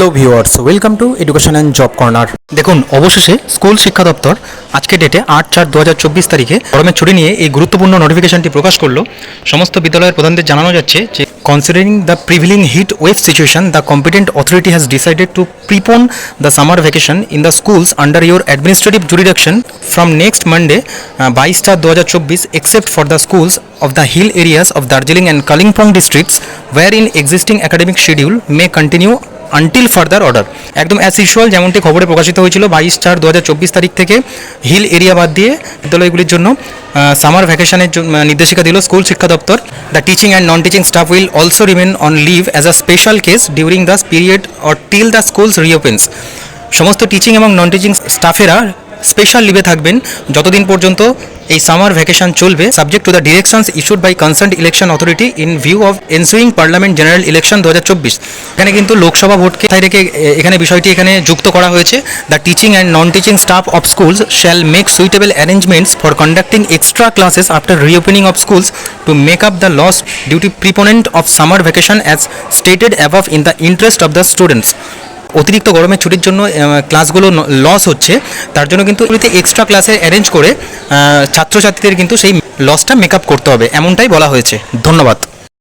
Hello viewers welcome to education and job corner দেখুন, অবশেষে school শিক্ষা দপ্তর আজকে ডেটে আট চার দু তারিখে গরমের ছুটি নিয়ে এই গুরুত্বপূর্ণ নোটিফিকেশনটি প্রকাশ করল। সমস্ত বিদ্যালয়ের প্রধানদের জানানো যাচ্ছে যে considering the prevailing heat wave situation the competent authority has decided to prepone the summer vacation in the schools under your administrative jurisdiction from next Monday বাইশ চার দু হাজার চব্বিশ except for the schools of the hill areas of Darjeeling and Kalimpong districts, wherein existing academic schedule may continue until further order একদম as usual যেমনটি খবরে প্রকাশিত হয়েছিল বাইশ চার দু তারিখ থেকে হিল এরিয়া বাদ দিয়ে বিদ্যালয়গুলির জন্য সামার ভ্যাকেশনের নির্দেশিকা দিল স্কুল শিক্ষা দপ্তর। The teaching and non teaching staff will also remain on leave as a special case during the period or till the schools reopens সমস্ত টিচিং এবং নন টিচিং স্টাফেরা স্পেশাল লিভে থাকবেন। যতদিন পর্যন্ত এই সামার ভ্যাকেশন চলবে subject to the directions issued by concern election authority in view of ensuing parliament general election দু হাজার চব্বিশ। এখানে কিন্তু লোকসভা ভোটকে মাথায় রেখে এখানে বিষয়টি এখানে যুক্ত করা হয়েছে। The teaching and non teaching staff of schools shall make suitable arrangements for conducting extra classes after reopening of schools to make up the loss due to preponement of summer vacation as stated above in the interest of the students অতিরিক্ত গরমের ছুটির জন্য ক্লাসগুলো loss হচ্ছে। তার জন্য কিন্তু extra ক্লাসে অ্যারেঞ্জ করে ছাত্রছাত্রীদের কিন্তু সেই লসটা মেকআপ করতে হবে। এমনটাই বলা হয়েছে। ধন্যবাদ।